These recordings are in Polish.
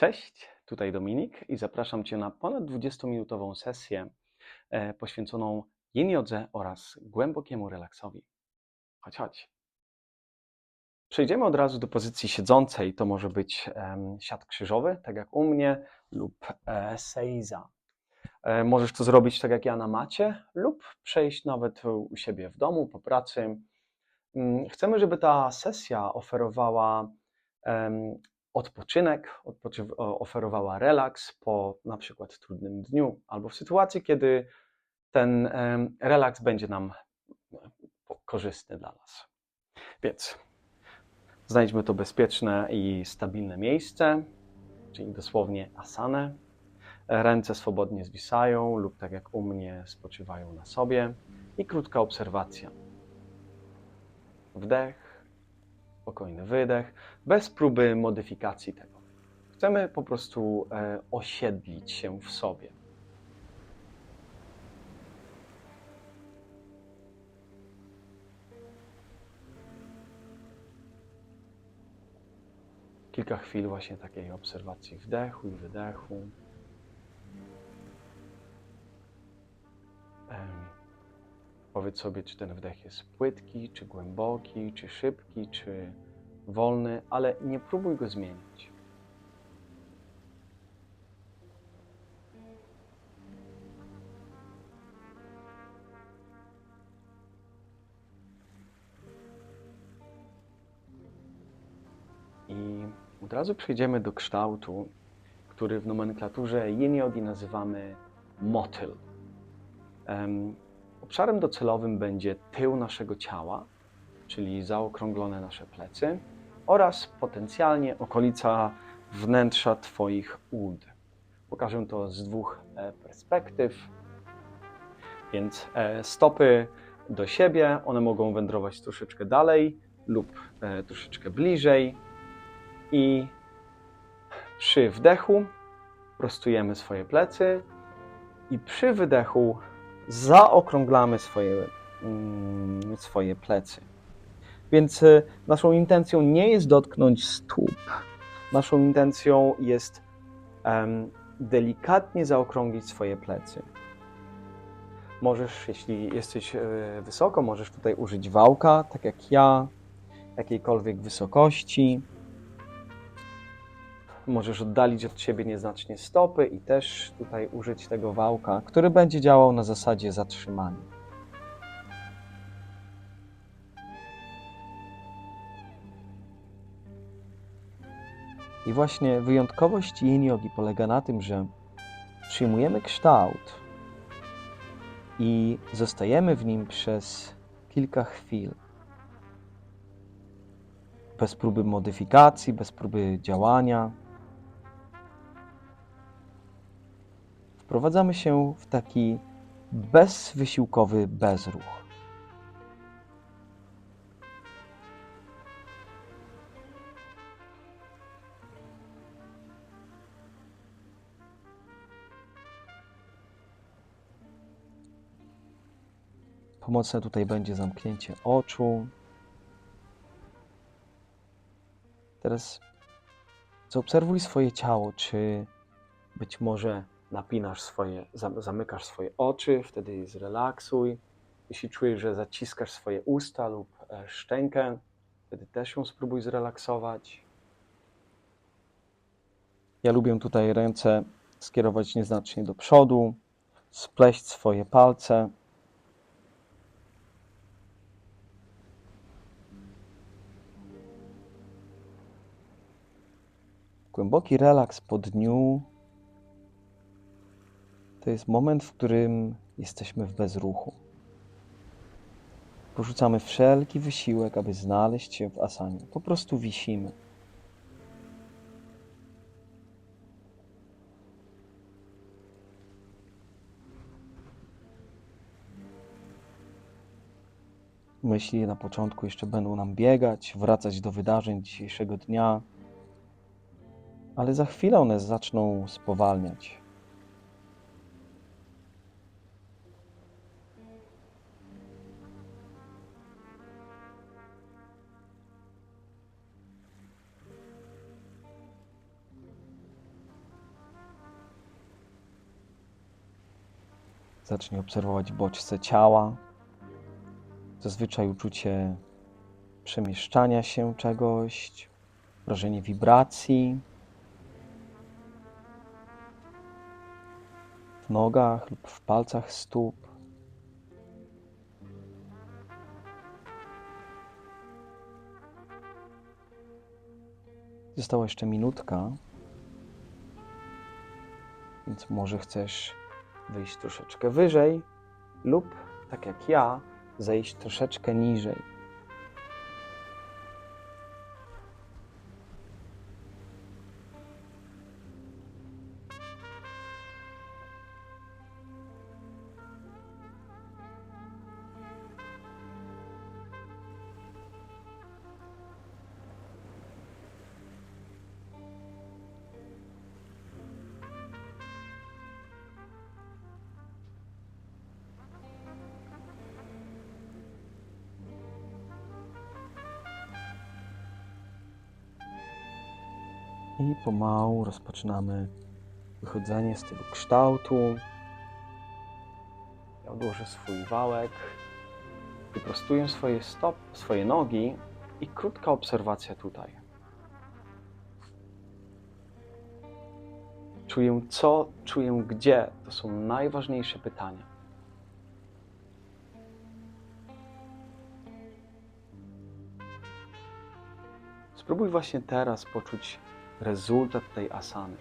Cześć, tutaj Dominik i zapraszam Cię na ponad 20-minutową sesję e, poświęconą yin jodze oraz głębokiemu relaksowi. Chodź, chodź. Przejdziemy od razu do pozycji siedzącej. To może być siat krzyżowy, tak jak u mnie, lub e, seiza. E, możesz to zrobić tak jak ja na macie, lub przejść nawet u siebie w domu po pracy. Mm, Chcemy, żeby ta sesja oferowała odpoczynek, oferowała relaks po na przykład trudnym dniu, albo w sytuacji, kiedy ten relaks będzie nam e, korzystny dla nas. Więc znajdźmy to bezpieczne i stabilne miejsce, czyli dosłownie asanę. Ręce swobodnie zwisają lub tak jak u mnie spoczywają na sobie i krótka obserwacja. Wdech, spokojny wydech, bez próby modyfikacji tego. Chcemy po prostu e, osiedlić się w sobie. Kilka chwil właśnie takiej obserwacji wdechu i wydechu. Em, Powiedz sobie, czy ten wdech jest płytki, czy głęboki, czy szybki, czy wolny, ale nie próbuj go zmienić. I od razu przejdziemy do kształtu, który w nomenklaturze yin yogi nazywamy motyl. Obszarem docelowym będzie tył naszego ciała, czyli zaokrąglone nasze plecy oraz potencjalnie okolica wnętrza Twoich ud. Pokażę to z dwóch e, perspektyw. Więc e, stopy do siebie, one mogą wędrować troszeczkę dalej lub e, troszeczkę bliżej. I przy wdechu prostujemy swoje plecy i przy wydechu zaokrąglamy swoje, mm, swoje plecy. Więc y, naszą intencją nie jest dotknąć stóp. Naszą intencją jest em, delikatnie zaokrąglić swoje plecy. Możesz, jeśli jesteś e, wysoko, możesz tutaj użyć wałka, tak jak ja, jakiejkolwiek wysokości. Możesz oddalić od siebie nieznacznie stopy i też tutaj użyć tego wałka, który będzie działał na zasadzie zatrzymania. I właśnie wyjątkowość yin yogi polega na tym, że przyjmujemy kształt i zostajemy w nim przez kilka chwil. Bez próby modyfikacji, bez próby działania. Wprowadzamy się w taki bezwysiłkowy bezruch. Pomocne tutaj będzie zamknięcie oczu. Teraz zaobserwuj swoje ciało, czy być może napinasz swoje, zam- zamykasz swoje oczy, wtedy zrelaksuj. Jeśli czujesz, że zaciskasz swoje usta lub e, szczękę, wtedy też ją spróbuj zrelaksować. Ja lubię tutaj ręce skierować nieznacznie do przodu, spleść swoje palce. Głęboki relaks po dniu to jest moment, w którym jesteśmy w bezruchu. Porzucamy wszelki wysiłek, aby znaleźć się w asanie. Po prostu wisimy. Myśli na początku jeszcze będą nam biegać, wracać do wydarzeń dzisiejszego dnia, ale za chwilę one zaczną spowalniać. Zacznij obserwować bodźce ciała. Zazwyczaj uczucie przemieszczania się czegoś, wrażenie wibracji w nogach lub w palcach stóp. Została jeszcze minutka, więc może chcesz wyjść troszeczkę wyżej lub, tak jak ja, zejść troszeczkę niżej. I pomału rozpoczynamy wychodzenie z tego kształtu. Ja odłożę swój wałek, wyprostuję swoje stop, swoje nogi i krótka obserwacja tutaj. Czuję co, czuję gdzie. To są najważniejsze pytania. Spróbuj właśnie teraz poczuć rezultat tej asany.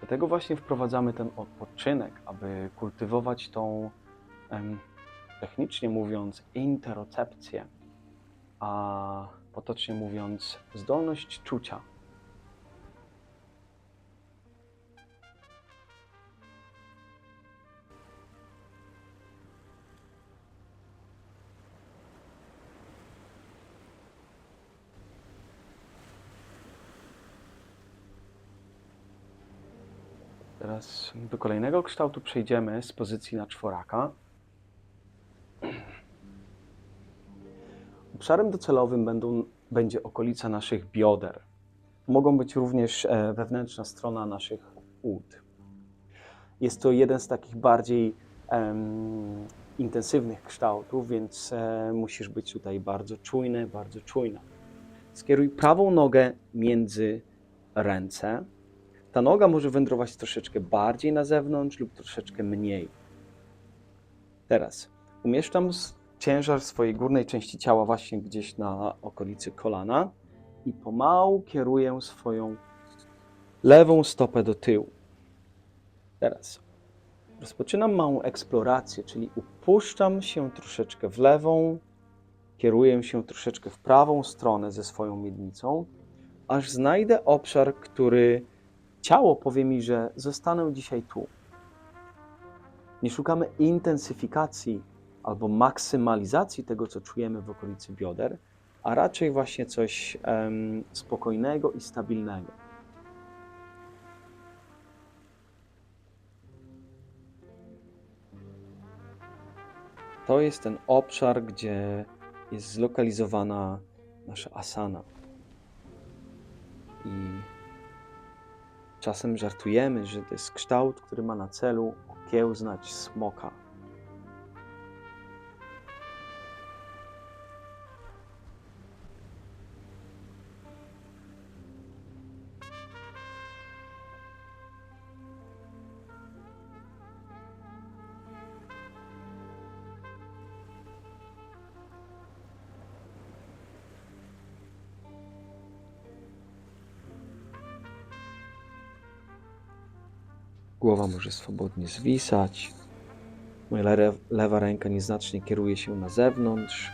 Dlatego właśnie wprowadzamy ten odpoczynek, aby kultywować tą, technicznie mówiąc, interocepcję, a potocznie mówiąc, zdolność czucia. Teraz do kolejnego kształtu przejdziemy z pozycji na czworaka. Obszarem docelowym będą, będzie okolica naszych bioder. Mogą być również e, wewnętrzna strona naszych ud. Jest to jeden z takich bardziej em, intensywnych kształtów, więc e, musisz być tutaj bardzo czujny, bardzo czujna. Skieruj prawą nogę między ręce. Ta noga może wędrować troszeczkę bardziej na zewnątrz lub troszeczkę mniej. Teraz umieszczam ciężar swojej górnej części ciała właśnie gdzieś na okolicy kolana i pomału kieruję swoją lewą stopę do tyłu. Teraz rozpoczynam małą eksplorację, czyli upuszczam się troszeczkę w lewą, kieruję się troszeczkę w prawą stronę ze swoją miednicą, aż znajdę obszar, który ciało powie mi, że zostanę dzisiaj tu. Nie szukamy intensyfikacji albo maksymalizacji tego, co czujemy w okolicy bioder, a raczej właśnie coś em, spokojnego i stabilnego. To jest ten obszar, gdzie jest zlokalizowana nasza asana. I Czasem żartujemy, że to jest kształt, który ma na celu okiełznać smoka. Głowa może swobodnie zwisać. Moja le- lewa ręka nieznacznie kieruje się na zewnątrz.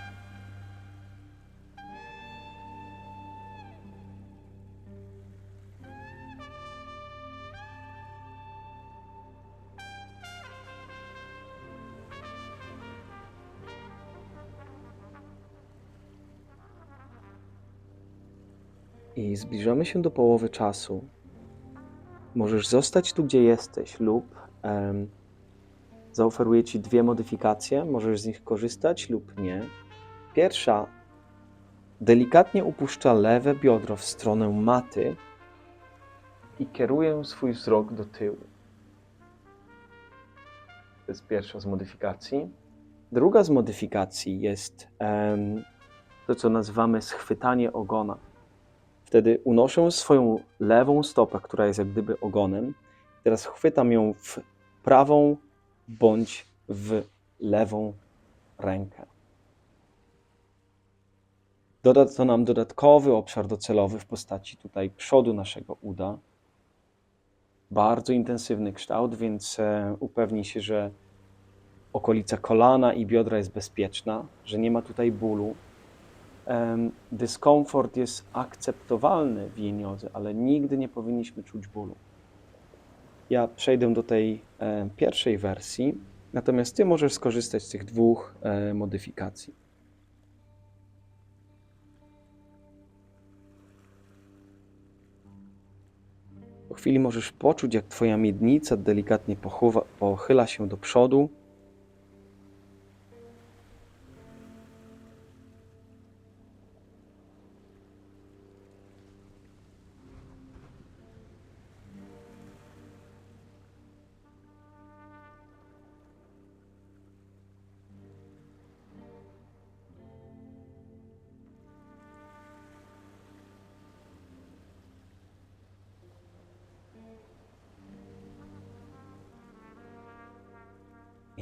I zbliżamy się do połowy czasu. Możesz zostać tu, gdzie jesteś, lub em, zaoferuję Ci dwie modyfikacje. Możesz z nich korzystać lub nie. Pierwsza delikatnie upuszcza lewe biodro w stronę maty i kieruję swój wzrok do tyłu. To jest pierwsza z modyfikacji. Druga z modyfikacji jest em, to, co nazywamy schwytanie ogona. Wtedy unoszę swoją lewą stopę, która jest jak gdyby ogonem. Teraz chwytam ją w prawą bądź w lewą rękę. Doda to nam dodatkowy obszar docelowy w postaci tutaj przodu naszego uda. Bardzo intensywny kształt, więc e, upewnij się, że okolica kolana i biodra jest bezpieczna, że nie ma tutaj bólu. Dyskomfort jest akceptowalny w jeniodze, ale nigdy nie powinniśmy czuć bólu. Ja przejdę do tej e, pierwszej wersji, natomiast Ty możesz skorzystać z tych dwóch e, modyfikacji. Po chwili możesz poczuć, jak Twoja miednica delikatnie pochyla się do przodu.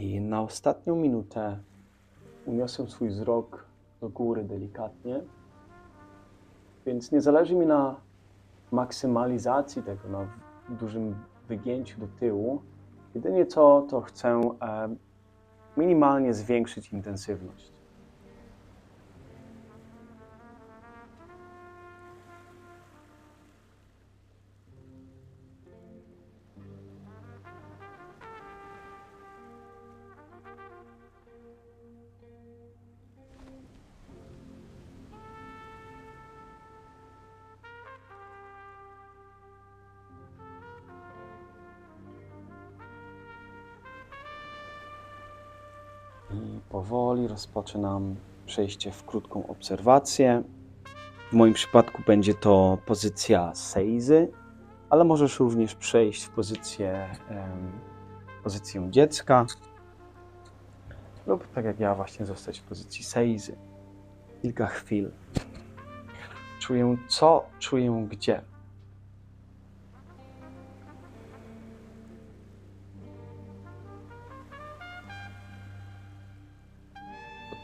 I na ostatnią minutę uniosę swój wzrok do góry delikatnie. Więc nie zależy mi na maksymalizacji tego, na dużym wygięciu do tyłu. Jedynie co, to chcę minimalnie zwiększyć intensywność. Powoli rozpoczynam przejście w krótką obserwację. W moim przypadku będzie to pozycja seizy, ale możesz również przejść w pozycję, pozycję dziecka lub tak jak ja właśnie zostać w pozycji seizy. Kilka chwil. Czuję co, czuję gdzie.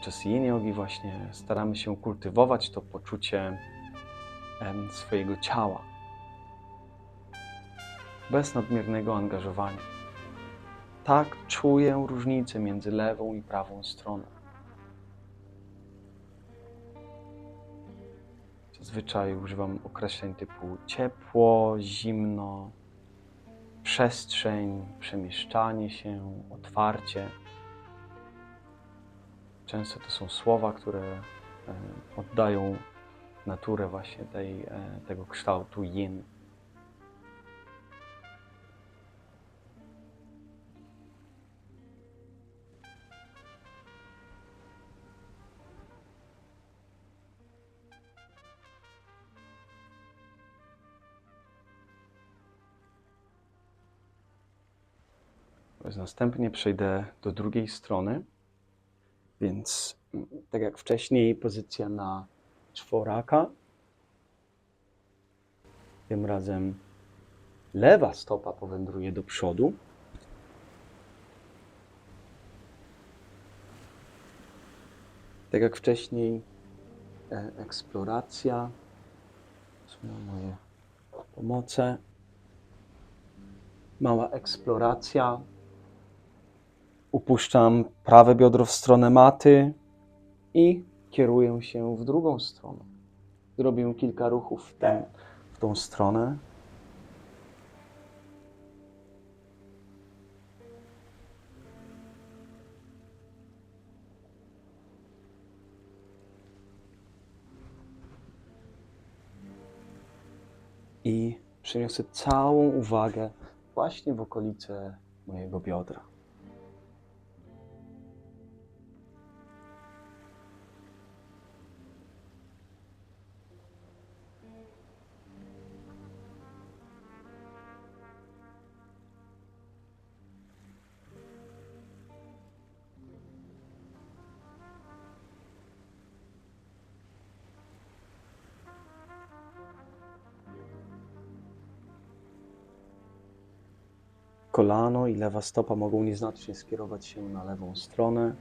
Podczas yin jogi właśnie staramy się kultywować to poczucie swojego ciała bez nadmiernego angażowania. Tak czuję różnicę między lewą i prawą stroną. Zazwyczaj używam określeń typu ciepło, zimno, przestrzeń, przemieszczanie się, otwarcie. Często to są słowa, które e, oddają naturę właśnie tej, e, tego kształtu yin. Następnie przejdę do drugiej strony. Więc mm, tak jak wcześniej, pozycja na czworaka. Tym razem lewa stopa powędruje do przodu. Tak jak wcześniej, e, eksploracja. Są moje pomoce. Mała eksploracja Upuszczam prawe biodro w stronę maty i kieruję się w drugą stronę. Zrobię kilka ruchów w, tę, w tą stronę. I przeniosę całą uwagę właśnie w okolice mojego biodra. Kolano i lewa stopa mogą nieznacznie skierować się na lewą stronę.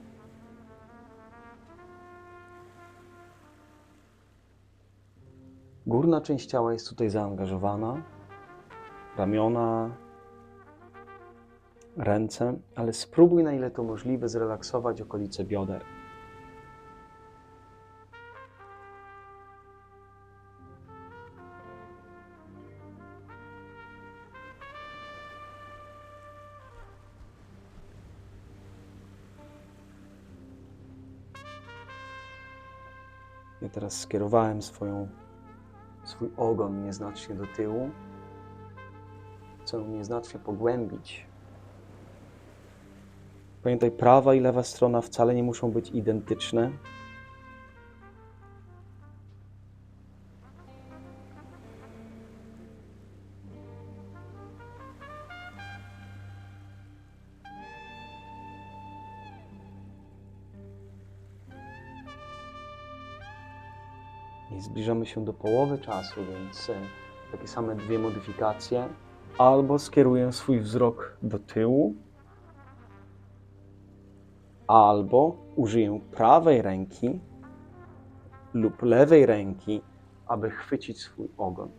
Górna część ciała jest tutaj zaangażowana. Ramiona, ręce, ale spróbuj na ile to możliwe zrelaksować okolice bioder. Teraz skierowałem swoją, swój ogon nieznacznie do tyłu. Chcę nieznacznie pogłębić. Pamiętaj, prawa i lewa strona wcale nie muszą być identyczne. I zbliżamy się do połowy czasu, więc e, takie same dwie modyfikacje. Albo skieruję swój wzrok do tyłu, albo użyję prawej ręki lub lewej ręki, aby chwycić swój ogon.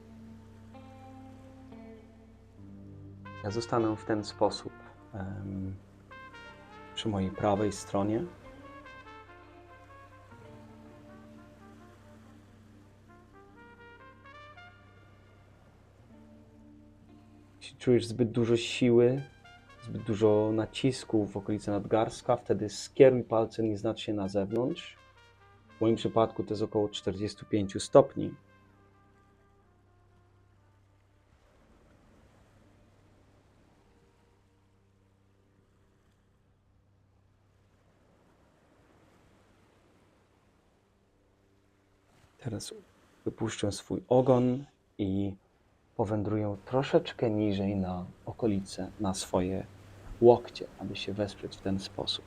Ja zostanę w ten sposób em, przy mojej prawej stronie. Czujesz zbyt dużo siły, zbyt dużo nacisku w okolicy nadgarstka, wtedy skieruj palce nieznacznie na zewnątrz. W moim przypadku to jest około 45 stopni. Teraz wypuszczę swój ogon i powędruję troszeczkę niżej na okolice, na swoje łokcie, aby się wesprzeć w ten sposób.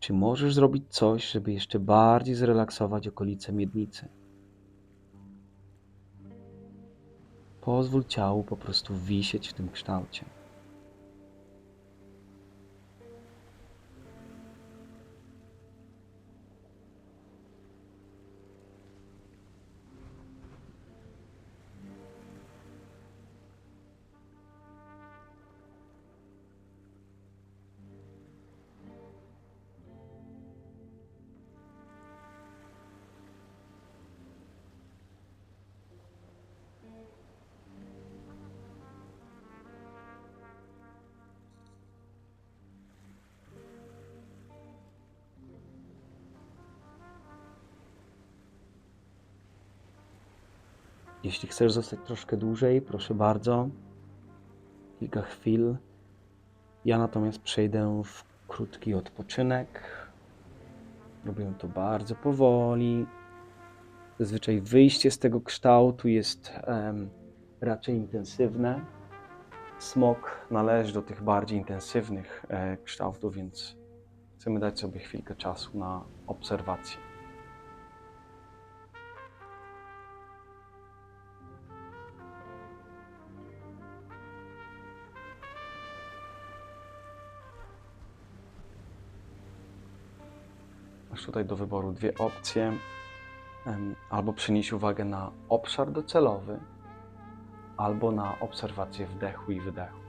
Czy możesz zrobić coś, żeby jeszcze bardziej zrelaksować okolice miednicy? Pozwól ciału po prostu wisieć w tym kształcie. Jeśli chcesz zostać troszkę dłużej, proszę bardzo, kilka chwil. Ja natomiast przejdę w krótki odpoczynek. Robię to bardzo powoli. Zazwyczaj wyjście z tego kształtu jest em, raczej intensywne. Smok należy do tych bardziej intensywnych e, kształtów, więc chcemy dać sobie chwilkę czasu na obserwację. Masz tutaj do wyboru dwie opcje. Albo przenieść uwagę na obszar docelowy, albo na obserwację wdechu i wydechu.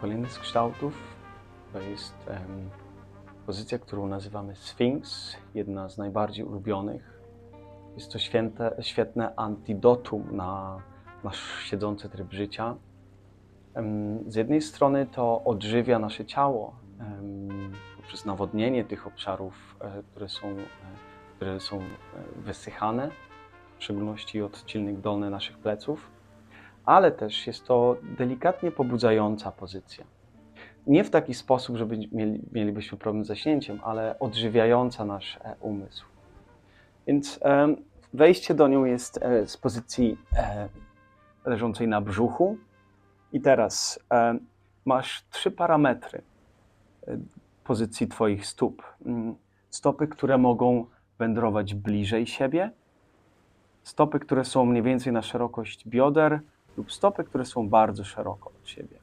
Kolejny z kształtów to jest em, pozycja, którą nazywamy Sphinx, jedna z najbardziej ulubionych. Jest to święte, świetne antidotum na nasz siedzący tryb życia. Em, z jednej strony to odżywia nasze ciało em, poprzez nawodnienie tych obszarów, e, które są e, które są e, wysychane, w szczególności odcinek dolny naszych pleców, ale też jest to delikatnie pobudzająca pozycja. Nie w taki sposób, żeby mieli, mielibyśmy problem z zaśnięciem, ale odżywiająca nasz e, umysł. Więc e, wejście do nią jest e, z pozycji leżącej na brzuchu. I teraz masz trzy parametry pozycji Twoich stóp. Mm, Stopy, które mogą wędrować bliżej siebie, stopy, które są mniej więcej na szerokość bioder, lub stopy, które są bardzo szeroko od siebie.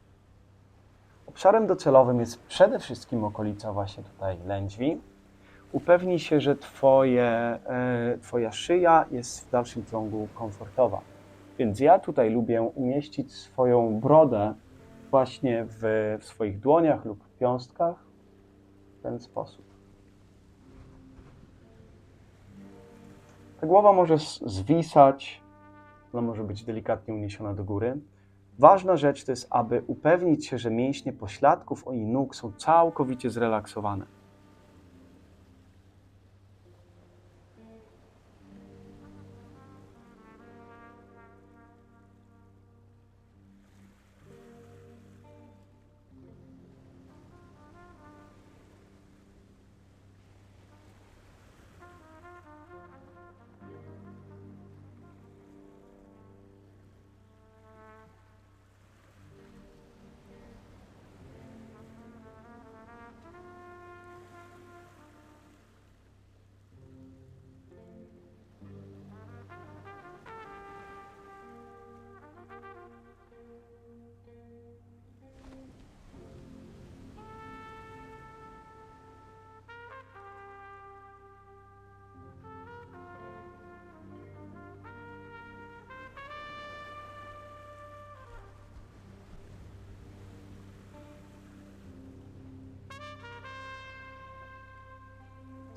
Obszarem docelowym jest przede wszystkim okolica właśnie tutaj lędźwi. Upewnij się, że twoje, e, Twoja szyja jest w dalszym ciągu komfortowa. Więc ja tutaj lubię umieścić swoją brodę właśnie w, w swoich dłoniach lub piąstkach w ten sposób. Ta głowa może zwisać, ona może być delikatnie uniesiona do góry. Ważna rzecz to jest, aby upewnić się, że mięśnie pośladków i nóg są całkowicie zrelaksowane.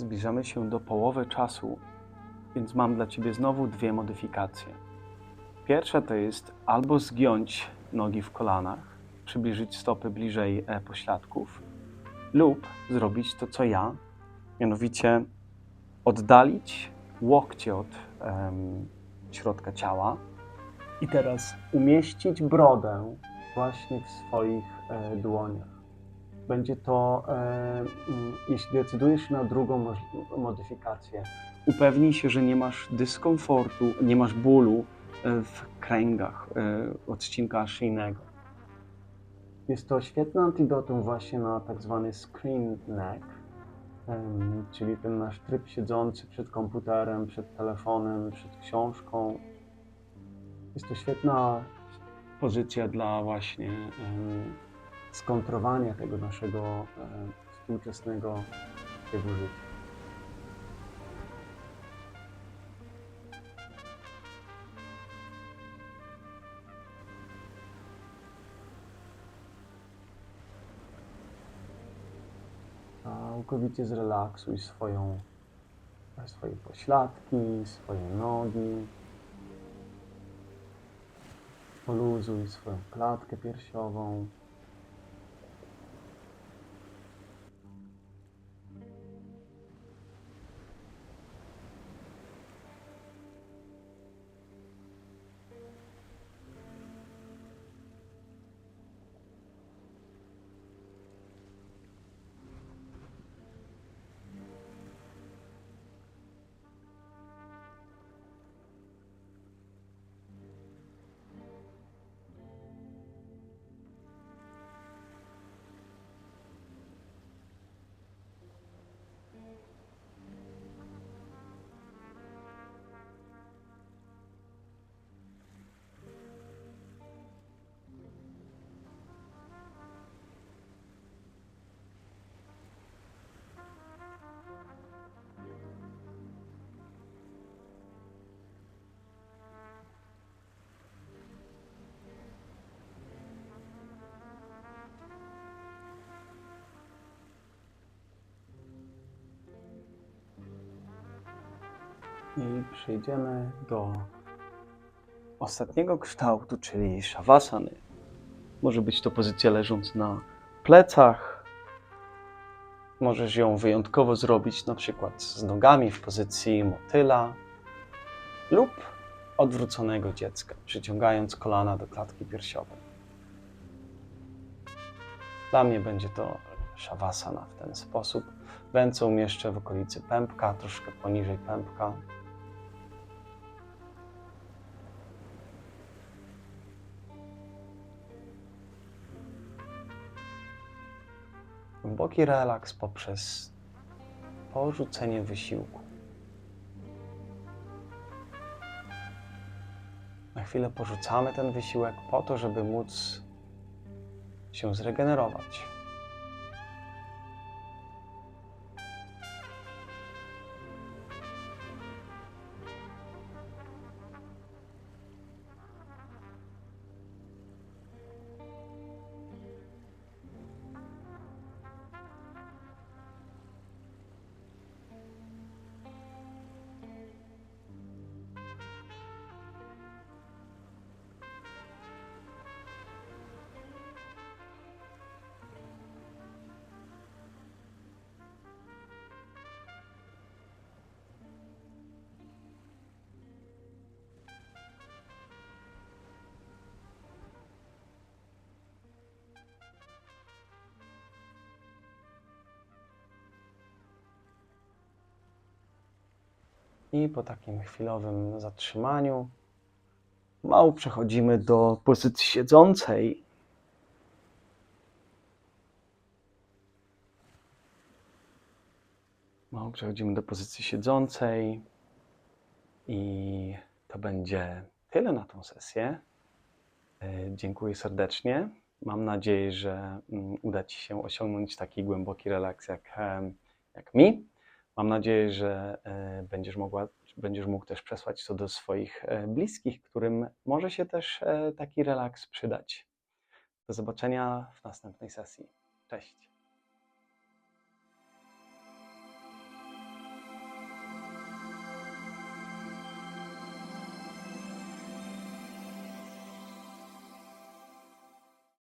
Zbliżamy się do połowy czasu, więc mam dla Ciebie znowu dwie modyfikacje. Pierwsza to jest albo zgiąć nogi w kolanach, przybliżyć stopy bliżej e, pośladków, lub zrobić to, co ja, mianowicie oddalić łokcie od em, środka ciała i teraz umieścić brodę właśnie w swoich e, dłoniach będzie to, e, mm, jeśli decydujesz się na drugą modyfikację, upewnij się, że nie masz dyskomfortu, nie masz bólu e, w kręgach e, odcinka szyjnego. Jest to świetne antidotum właśnie na tak zwany screen neck, czyli ten nasz tryb siedzący przed komputerem, przed telefonem, przed książką. Jest to świetna pozycja dla właśnie skontrowania tego naszego e, współczesnego trybu życia. Całkowicie zrelaksuj swoją, swoje pośladki, swoje nogi. Poluzuj swoją klatkę piersiową. I przejdziemy do ostatniego kształtu, czyli szawasany. Może być to pozycja leżąc na plecach, Możesz ją wyjątkowo zrobić na przykład z nogami w pozycji motyla lub odwróconego dziecka, przyciągając kolana do klatki piersiowej. Dla mnie będzie to shavasana w ten sposób. Ręce umieszczę w okolicy pępka, troszkę poniżej pępka. Głęboki relaks poprzez porzucenie wysiłku. Na chwilę porzucamy ten wysiłek po to, żeby móc się zregenerować. I po takim chwilowym zatrzymaniu mało przechodzimy do pozycji siedzącej. Mało przechodzimy do pozycji siedzącej. I to będzie tyle na tą sesję. E, Dziękuję serdecznie. Mam nadzieję, że mm, uda Ci się osiągnąć taki głęboki relaks jak, jak mi. Mam nadzieję, że e, będziesz, mogła, będziesz mógł też przesłać to do swoich e, bliskich, którym może się też e, taki relaks przydać. Do zobaczenia w następnej sesji. Cześć.